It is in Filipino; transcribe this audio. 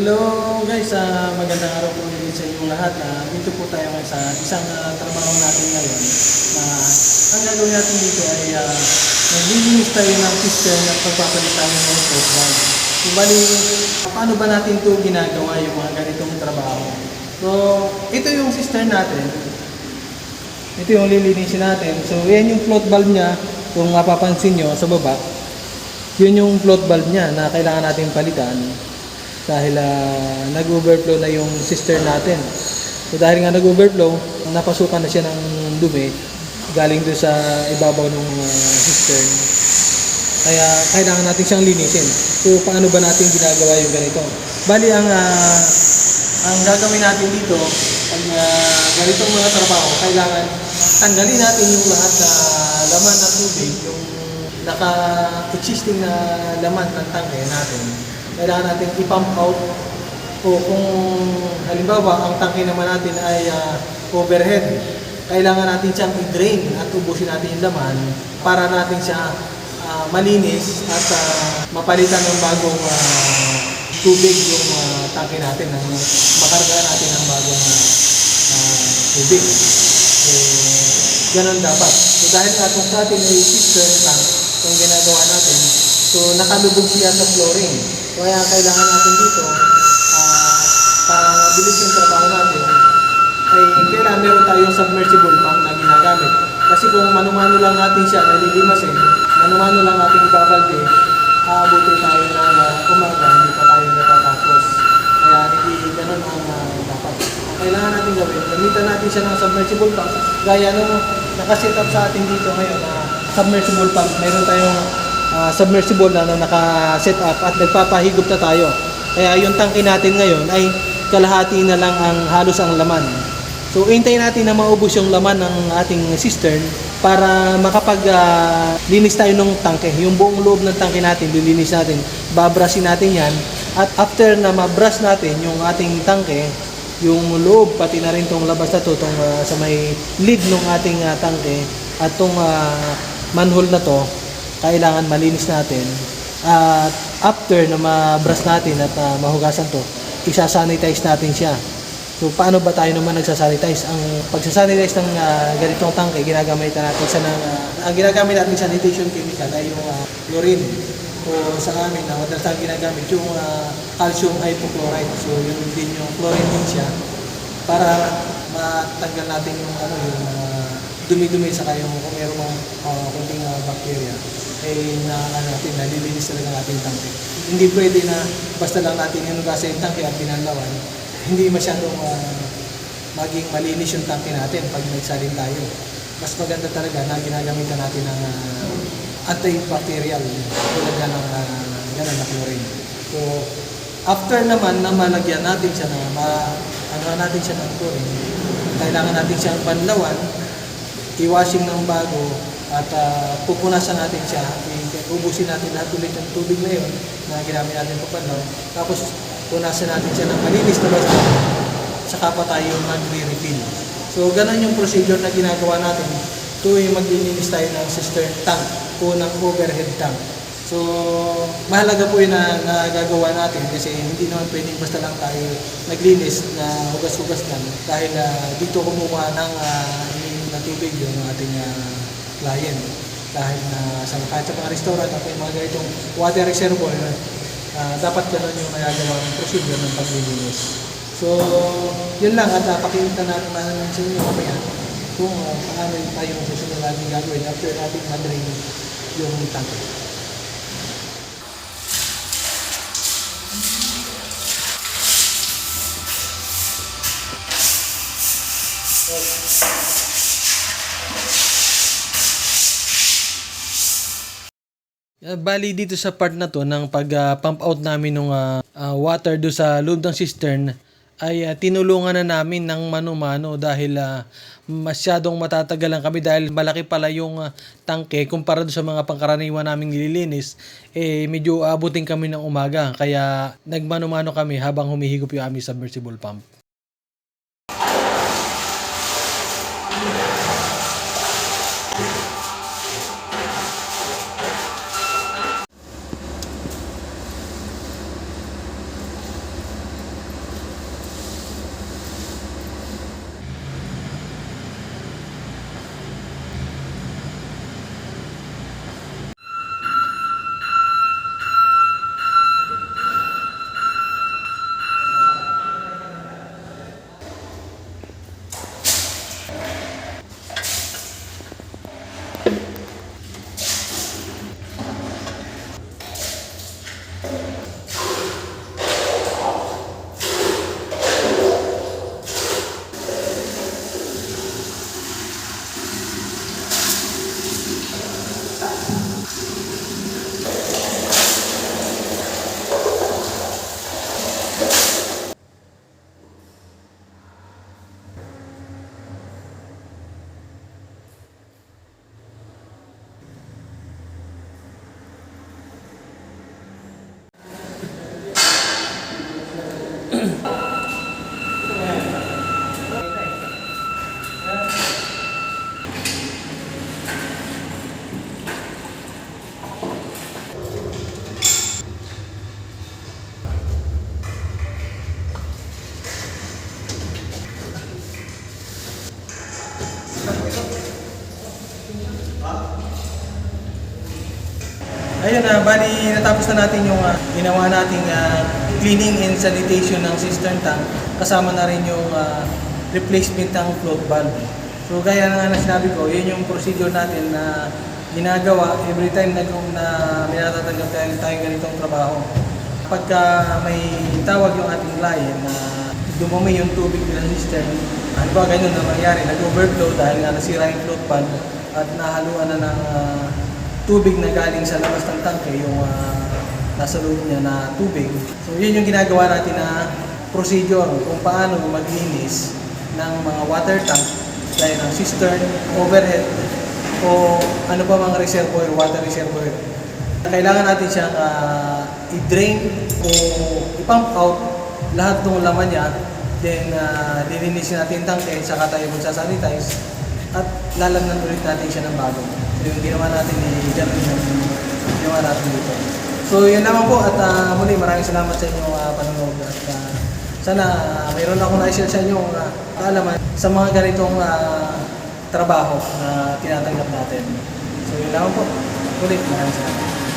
Hello guys, ah, magandang araw po ulit sa inyong lahat. Ah, dito po tayo ngayon sa isang ah, trabaho natin ngayon na ang gagawin natin dito ay uh, naglilinis tayo ng cistern at pagpapalit tayo ng float valve. So, bali, paano ba natin ito ginagawa yung mga ganitong trabaho? So, ito yung cistern natin. Ito yung lilinisin natin. So, yan yung float valve niya. Kung mapapansin nyo sa baba, yun yung float valve niya na kailangan natin palitan dahil ah, nag-overflow na yung cistern natin. So dahil nga nag-overflow, napasukan na siya ng dumi galing doon sa ibabaw ng ah, cistern. Kaya kailangan natin siyang linisin. So paano ba natin ginagawa yung ganito? Bali ang ah, ang gagawin natin dito pag uh, ganitong mga trabaho, kailangan tanggalin natin yung lahat na laman ng tubig, yung naka-existing na laman ng tangke natin. Kailangan natin i-pump out o kung halimbawa ang tangke naman natin ay ah, overhead, kailangan natin siyang i-drain at ubusin natin yung laman para natin siya ah, malinis at ah, mapalitan ng bagong ah, tubig yung ah, tangke natin, nang makarga natin ng bagong ah, tubig. So, ganun dapat. So, dahil nga kung sa atin ay cistern tank, yung ginagawa natin, so nakalubog siya sa flooring. Kaya kailangan natin dito, ah, para mabilis yung trabaho natin, ay kailangan meron tayong submersible pump na ginagamit. Kasi kung mano-mano lang natin siya, nalilimasin, mano-mano lang natin ibabalde, aabutin tayo ng uh, umaga, hindi pa tayo natatapos. Kaya hindi ganun ang ah, dapat. Ang kailangan natin gawin, gamitan natin siya ng submersible pump. Gaya nung nakaset up sa atin dito ngayon na submersible pump. Meron tayong submersible na, na naka-set up at nagpapahigop na tayo. Kaya yung tangke natin ngayon ay kalahati na lang ang halos ang laman. So, hintayin natin na maubos yung laman ng ating cistern para makapag ah, linis tayo ng tangke. Yung buong loob ng tangke natin, lilinis natin. Babrasin natin yan. At after na mabrush natin yung ating tangke, yung loob, pati na rin tong labas na to, tong, ah, sa may lid ng ating ah, tangke, at tong ah, manhole na to, kailangan malinis natin. At after na ma-brush natin at ah, mahugasan to, isasanitize natin siya. So paano ba tayo naman nagsasanitize? Ang pagsasanitize ng ah, ganitong tangke, ginagamitan natin sa ng, ah, ang ginagamit natin sanitation chemical ay yung ah, chlorine o sa amin na madalas ang ginagamit yung ah, calcium hypochlorite. So yun din yung chlorine din siya para matanggal natin yung ano yung ah, dumi-dumi sa kayo kung meron mga uh, kunting ah, bacteria eh na ano natin nalilinis talaga ang ating tangke. Hindi pwede na basta lang natin yung kasi yung tangke at pinalawan, hindi masyadong ah, maging malinis yung tangke natin pag nagsalin tayo. Mas maganda talaga na ginagamitan natin ng ah, antibacterial tulad nga ng uh, ganun na chlorine. So, after naman na malagyan natin siya na ma, ano natin siya ng chlorine, kailangan natin siyang panlawan, i-washing ng bago, at ah, pupunasan natin siya, ubusin natin lahat ulit ng tubig na yun na ginamit natin papanlaw. Tapos, punasan natin siya ng malinis na basa, saka pa tayo magre-refill. So, ganun yung procedure na ginagawa natin tuwing maglilinis tayo ng cistern tank o ng overhead tank. So, mahalaga po yun na nagagawa natin kasi hindi naman pwedeng basta lang tayo naglinis na hugas-hugas lang dahil ah, dito kumuha ng uh, na tubig yung ating ah, client. Dahil na sa kahit sa mga restaurant at may mga ganitong water reservoir, ah, dapat ganun yung nagagawa ng procedure ng paglilinis. So, yun lang at uh, pakita natin natin sa inyo mamaya kung uh, paano tayo yung susunod natin gagawin after natin ma-drain yung tank. Uh, bali dito sa part na to ng pag-pump out namin ng water do sa loob ng cistern ay ah, tinulungan na namin ng mano-mano dahil ah, masyadong matatagalan kami dahil malaki pala yung ah, tangke kumpara sa mga pangkaraniwan naming nililinis eh medyo abutin kami ng umaga kaya nagmano-mano kami habang humihigop yung aming submersible pump. Ayun na, bali natapos na natin yung ah, ginawa nating ah, cleaning and sanitation ng cistern tank. Kasama na rin yung ah, replacement ng float valve. So gaya na nga na sinabi ko, yun yung procedure natin na ginagawa every time na, na may natatanggap tayo, ganitong trabaho. Pagka may tawag yung ating client na dumumi yung tubig ng cistern, ano ba ganyan na mangyari, nag-overflow dahil nga nasira yung float valve at nahaluan na ng ah, tubig na galing sa labas ng tangke, yung ah, nasa loob niya na tubig. So yun yung ginagawa natin na procedure kung paano maglinis ng mga water tank gaya ng cistern, overhead, o ano pa mga reservoir, water reservoir. Kailangan natin siyang ah, i-drain o i-pump out lahat ng laman niya. Then, uh, lilinisin natin yung tangke, saka tayo magsasanitize at lalagnan ulit natin siya ng bago. Yung ginawa natin ni John yung ginawa natin dito. So, yun naman po at ah, muli maraming salamat sa inyong uh, panonood at ah, sana ah, mayroon ako na-share sa inyo uh, kaalaman sa mga ganitong ah, trabaho na tinatanggap natin. So, yun naman po. Muli, maraming salamat.